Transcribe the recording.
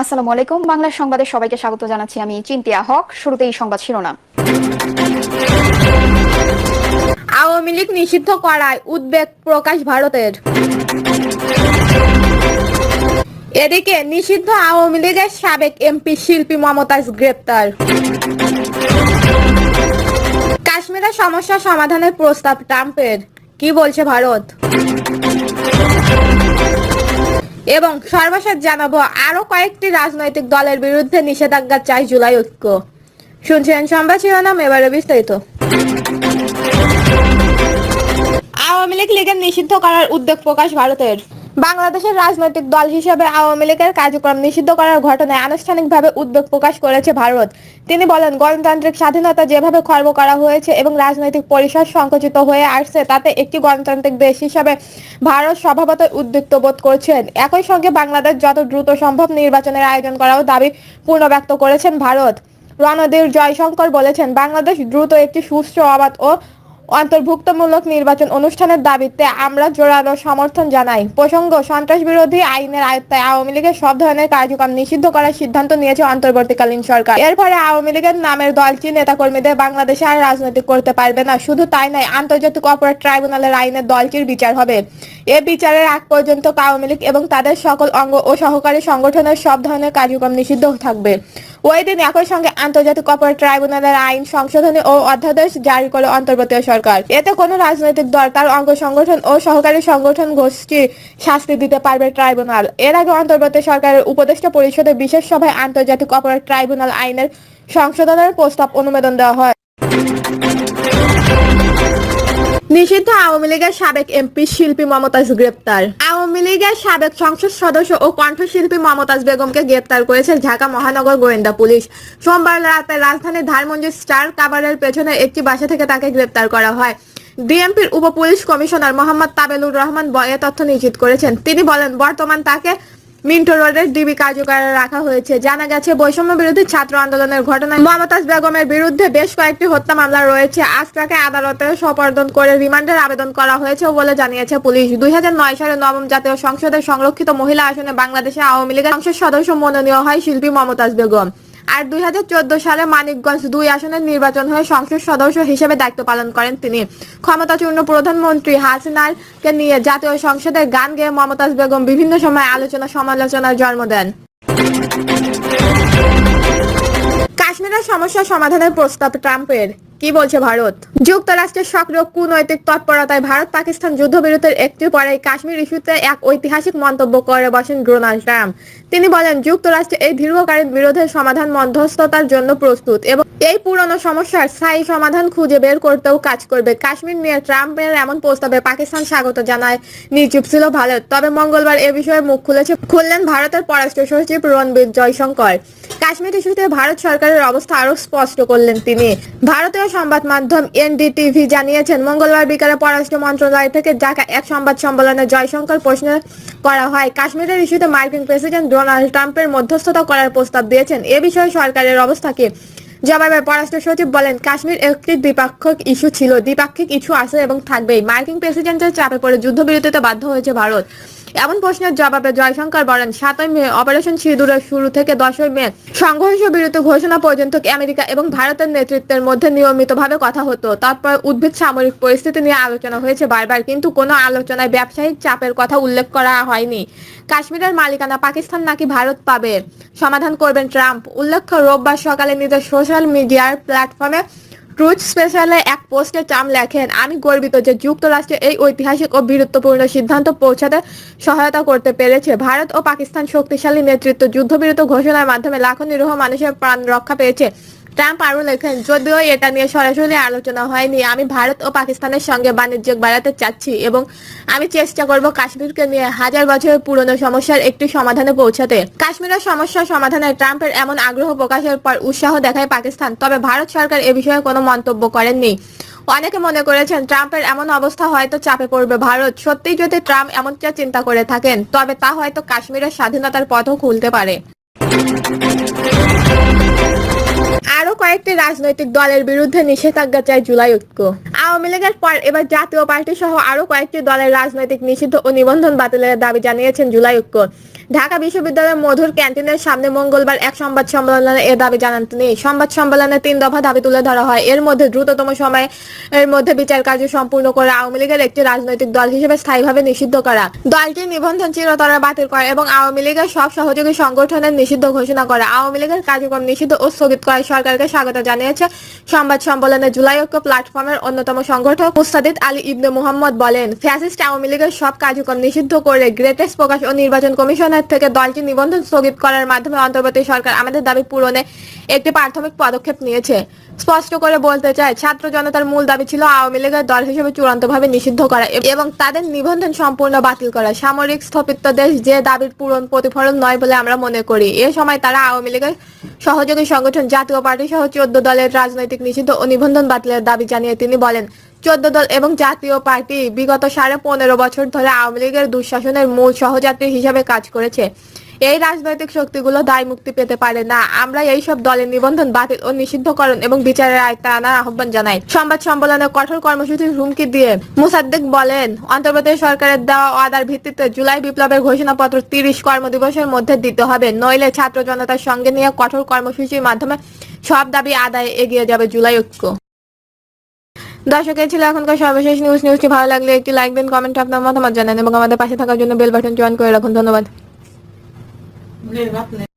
আসসালামু আলাইকুম। বাংলা সংবাদে সবাইকে স্বাগত জানাচ্ছি আমি চিন্তিয়া হক। শুরুতেই সংবাদ শিরোনাম। আওয়ামী লীগ নিষিদ্ধ করায় উদ্বেগ প্রকাশ ভারতের। এদিকে নিষিদ্ধ আওয়ামী লীগের সাবেক এমপি শিল্পী মমতাজ গ্রেপ্তার। কাশ্মীরের সমস্যা সমাধানের প্রস্তাব ট্রাম্পের। কি বলছে ভারত? এবং সর্বশেষ জানাব আরও কয়েকটি রাজনৈতিক দলের বিরুদ্ধে নিষেধাজ্ঞা চাই জুলাই ঐক্য। শুনছেন সংবাদ শিরোনাম, এবারে বিস্তারিত। আওয়ামী লীগ লীগের নিষিদ্ধ করার উদ্যোগ প্রকাশ ভারতের। বাংলাদেশের রাজনৈতিক দল হিসেবে আওয়ামী লীগের কার্যক্রম নিষিদ্ধ করার ঘটনায় আনুষ্ঠানিকভাবে উদ্বেগ প্রকাশ করেছে ভারত। তিনি বলেন, গণতান্ত্রিক স্বাধীনতা যেভাবে খর্ব করা হয়েছে এবং রাজনৈতিক পরিসর সংকুচিত হয়ে আসছে, তাতে একটি গণতান্ত্রিক দেশ হিসাবে ভারত স্বভাবত উদ্বিগ্ন বোধ করছেন। একই সঙ্গে বাংলাদেশ যত দ্রুত সম্ভব নির্বাচনের আয়োজন করাও দাবি পূর্ণ ব্যক্ত করেছেন ভারত। রণধীর জয়শঙ্কর বলেছেন, বাংলাদেশ দ্রুত একটি সুষ্ঠু অবাধ ও অন্তর্ভুক্তমূলক নির্বাচন অনুষ্ঠানের দাবিতে আমরা জোরালো সমর্থন জানাই। প্রসঙ্গ, সন্ত্রাস বিরোধী আইনের আয়ত্তায় আওয়ামী লীগের সব ধরনের কার্যক্রম নিষিদ্ধ করার সিদ্ধান্ত নিয়েছে অন্তর্বর্তীকালীন সরকার। এর ফলে আওয়ামী লীগের নামের দলটি নেতাকর্মীদের বাংলাদেশে আর রাজনীতি করতে পারবে না। শুধু তাই নয়, আন্তর্জাতিক অপরাধ ট্রাইব্যুনালের আইনের দলটির বিচার হবে। এ বিচারের আগ পর্যন্ত আওয়ামী লীগ এবং তাদের সকল অঙ্গ ও সহকারী সংগঠনের সব ধরনের কার্যক্রম নিষিদ্ধ থাকবে। ওই দিন একই সঙ্গে আন্তর্জাতিক অপরাধ ট্রাইব্যুনালের আইন সংশোধনী ও অধ্যাদেশ জারি করে অন্তর্বর্তী সরকার। এতে কোনো রাজনৈতিক দল, তার অঙ্গ সংগঠন ও সহকারী সংগঠন গোষ্ঠী শাস্তি দিতে পারবে ট্রাইব্যুনাল। এর আগে অন্তর্বর্তী সরকারের উপদেষ্টা পরিষদের বিশেষ সভায় আন্তর্জাতিক অপরাধ ট্রাইব্যুনাল আইনের সংশোধনের প্রস্তাব অনুমোদন দেওয়া হয়। নিষিদ্ধ আওয়ামী লীগের সাবেক এমপি শিল্পী মমতাজ গ্রেপ্তার। আওয়ামী লীগের সাবেক সংসদ সদস্য ও কণ্ঠশিল্পী মমতাজ বেগমকে গ্রেপ্তার করেছে ঢাকা মহানগর গোয়েন্দা পুলিশ। সোমবার রাতে রাজধানীর ধানমন্ডি স্টার কাবারের পেছনে একটি বাসা থেকে তাকে গ্রেপ্তার করা হয়। ডিএমপির উপ পুলিশ কমিশনার মোহাম্মদ তাবেলুর রহমান বয়ে তথ্য নিশ্চিত করেছেন। তিনি বলেন, বর্তমান তাকে মিন্টো রোডের ডিবি কার্যকারে রাখা হয়েছে। জানা গেছে, বৈষম্য বিরোধী ছাত্র আন্দোলনের ঘটনায় মমতাজ বেগমের বিরুদ্ধে বেশ কয়েকটি হত্যা মামলা রয়েছে। আজ তাকে আদালতে সপর্দন করে রিমান্ডের আবেদন করা হয়েছে বলে জানিয়েছে পুলিশ। দুই হাজার নয় সালে নবম জাতীয় সংসদের সংরক্ষিত মহিলা আসনে বাংলাদেশে আওয়ামী লীগের সংসদ সদস্য মনোনীয় হয় শিল্পী মমতাজ বেগম। আর দুই হাজার চোদ্দ সালে মানিকগঞ্জ দুই আসনের নির্বাচন হয়ে সংসদ সদস্য হিসেবে দায়িত্ব পালন করেন তিনি। ক্ষমতাচূর্ণ প্রধানমন্ত্রী হাসিনার কে নিয়ে জাতীয় সংসদের গান গেয়ে মমতাজ বেগম বিভিন্ন সময় আলোচনা সমালোচনার জন্ম দেন। কাশ্মীরের সমস্যা সমাধানের প্রস্তাব ট্রাম্পের। কি বলছে ভারত? যুক্তরাষ্ট্রের সক্রিয় কূনৈতিক তৎপরতায় ভারত পাকিস্তান যুদ্ধবিরতির একটু পরে কাশ্মীর ইস্যুতে এক ঐতিহাসিক মন্তব্য করে বসেন ডোনাল্ড ট্রাম্প। তিনি বলেন, যুক্তরাষ্ট্র এই দীর্ঘকালীন বিরোধের সমাধান মধ্যস্থতার জন্য প্রস্তুত এবং এই পুরনো সমস্যার স্থায়ী সমাধান খুঁজে বের করতেও কাজ করবে। কাশ্মীর নিয়ে ট্রাম্পের এমন প্রস্তাবে পাকিস্তান স্বাগত জানায় নিশ্চুপ ছিল ভারত। তবে মঙ্গলবার এ বিষয়ে মুখ খুলেছে খুললেন ভারতের পররাষ্ট্র সচিব রণবীর জয়শঙ্কর। কাশ্মীর ইস্যুতে ভারত সরকারের অবস্থা আরও স্পষ্ট করলেন তিনি। ভারতীয় সংবাদ মাধ্যম এনডিটিভি জানিয়েছেন, মঙ্গলবার বিকালে পররাষ্ট্র মন্ত্রণালয় থেকে ঢাকা এক সংবাদ সম্মেলনে জয়শঙ্কর প্রশ্ন করা হয়, কাশ্মীরের ইস্যুতে মার্কিন প্রেসিডেন্ট ডোনাল্ড ট্রাম্পের মধ্যস্থতা করার প্রস্তাব দিয়েছেন। এ বিষয়ে সরকারের অবস্থা কি? জবাবে পররাষ্ট্র সচিব বলেন, কাশ্মীর একটি দ্বিপাক্ষিক ইস্যু ছিল, দ্বিপাক্ষিক ইস্যু আছে এবং থাকবেই। মার্কিন প্রেসিডেন্টের চাপে পড়ে যুদ্ধবিরতিতে বাধ্য হয়েছে ভারত। এমন প্রশ্নের জবাবে জয়শঙ্কর বলেন, সাতই মে অপারেশন সিঁদুরের শুরু থেকে দশই মে সংঘর্ষ বিরতি ঘোষণা পর্যন্ত আমেরিকা এবং ভারতের নেতৃত্বের মধ্যে নিয়মিতভাবে কথা হতো? তারপর উদ্ভিদ সামরিক পরিস্থিতি নিয়ে আলোচনা হয়েছে বারবার, কিন্তু কোনো আলোচনায় ব্যবসায়িক চাপের কথা উল্লেখ করা হয়নি। কাশ্মীরের মালিকানা পাকিস্তান নাকি ভারত পাবে? সমাধান করবেন ট্রাম্প। উল্লেখ্য, রোববার সকালে নিজের সোশ্যাল মিডিয়ার প্ল্যাটফর্মে ট্রুথ স্পেশালে এক পোস্টে চাম লেখেন, আমি গর্বিত যে যুক্তরাষ্ট্রে এই ঐতিহাসিক ও বীরত্বপূর্ণ সিদ্ধান্ত পৌঁছাতে সহায়তা করতে পেরেছে। ভারত ও পাকিস্তান শক্তিশালী নেতৃত্ব যুদ্ধবিরত ঘোষণার মাধ্যমে লাখো নিরীহ মানুষের প্রাণ রক্ষা পেয়েছে। ট্রাম্প আরও লেখেন, যদিও এটা নিয়ে সরাসরি আলোচনা হয়নি, আমি ভারত ও পাকিস্তানের সঙ্গে বাণিজ্য বাড়াতে চাচ্ছি এবং আমি চেষ্টা করব কাশ্মীরকে নিয়ে হাজার বছরের পুরনো সমস্যার একটি সমাধানে পৌঁছাতে। কাশ্মীরের সমস্যা সমাধানে ট্রাম্পের এমন আগ্রহ প্রকাশের পর উৎসাহ দেখায় পাকিস্তান, তবে ভারত সরকার এ বিষয়ে কোনো মন্তব্য করেননি। অনেকে মনে করেছেন, ট্রাম্পের এমন অবস্থা হয়তো চাপে পড়বে ভারত। সত্যিই যদি ট্রাম্প এমনটা চিন্তা করে থাকেন, তবে তা হয়তো কাশ্মীরের স্বাধীনতার পথও খুলতে পারে। আরও কয়েকটি রাজনৈতিক দলের বিরুদ্ধে নিষেধাজ্ঞা চায় জুলাই ঐক্য। আওয়ামী লীগের পর এবার জাতীয় পার্টি সহ আরও কয়েকটি দলের রাজনৈতিক নিষিদ্ধ ও নিবন্ধন বাতিলের দাবি জানিয়েছেন জুলাই ঐক্য। ঢাকা বিশ্ববিদ্যালয়ের মধুর ক্যান্টিনের সামনে মঙ্গলবার এক সংবাদ সম্মেলনে এ দাবি জানান তিনি। সংবাদ সম্মেলনে তিন দফা দাবি তুলে ধরা হয়। এর মধ্যে দ্রুততম সময়ে এর মধ্যে বিচার কার্য সম্পূর্ণ করে আওয়ামী লীগের একটি রাজনৈতিক দল হিসেবে স্থায়ীভাবে নিষিদ্ধ করা। দলটির নিবন্ধন চিরতরে বাতিল করা এবং আওয়ামী লীগের সব সহযোগী সংগঠনের নিষিদ্ধ ঘোষণা করা। আওয়ামী লীগের কার্যক্রম নিষিদ্ধ ও স্থগিত করায় সরকারকে স্বাগত জানিয়েছে সংবাদ সম্মেলনে জুলাই ঐক্য প্ল্যাটফর্মের অন্যতম সংগঠক মুস্তাদিদ আলী ইবনে মুহাম্মদ বলেন, ফ্যাসিস্ট আওয়ামী লীগের সব কার্যক্রম নিষিদ্ধ করে গ্রেটেস্ট প্রকাশ ও নির্বাচন কমিশনের থেকে দলটি নিবন্ধন স্থগিত করার মাধ্যমে অন্তর্বর্তী সরকার আমাদের দাবি পূরণে একটি প্রাথমিক পদক্ষেপ নিয়েছে। স্পষ্ট করে বলতে চাই ছাত্র জনতার মূল দাবি ছিল আওয়ামী লীগের দল হিসেবে চূড়ান্তভাবে নিষিদ্ধ করা এবং তাদের নিবন্ধন সম্পূর্ণ বাতিল করা। সামরিক স্থপিত দেশ যে দাবির পূরণ প্রতিফলন নয় বলে আমরা মনে করি। এ সময় তারা আওয়ামী লীগের সহযোগী সংগঠন, জাতীয় পার্টি সহ চোদ্দ দলের রাজনৈতিক নিষিদ্ধ ও নিবন্ধন বাতিলের দাবি জানিয়ে তিনি বলেন, চোদ্দ দল এবং জাতীয় পার্টি বিগত সাড়ে পনেরো বছর ধরে আওয়ামী লীগের দুঃশাসনের মূল সহযাত্রী হিসেবে কাজ করেছে। এই রাজনৈতিক শক্তিগুলো দায় মুক্তি পেতে পারে না। আমরা এই সব দলের নিবন্ধন বাতিল ও নিষিদ্ধকরণ এবং বিচারের আয়ত্তে আনার আহ্বান জানাই। সংবাদ সম্মেলনে কঠোর কর্মসূচির হুমকি দিয়ে মুসাদ্দেক বলেন অন্তর্বর্তী সরকারের দেওয়া ওয়াদার ভিত্তিতে জুলাই বিপ্লবের ঘোষণাপত্র তিরিশ কর্মদিবসের মধ্যে দিতে হবে। নইলে ছাত্র জনতার সঙ্গে নিয়ে কঠোর কর্মসূচির মাধ্যমে সব দাবি আদায় এগিয়ে যাবে জুলাই ঐক্য। দর্শক, এই ছিল এখনকার সর্বশেষ নিউজ নিউজটি ভালো লাগলে একটি লাইক দিন কমেন্ট আপনার মতামত জানান এবং আমাদের পাশে থাকার জন্য বেল বাটন জয়েন করে রাখুন। ধন্যবাদ। ได้รับใน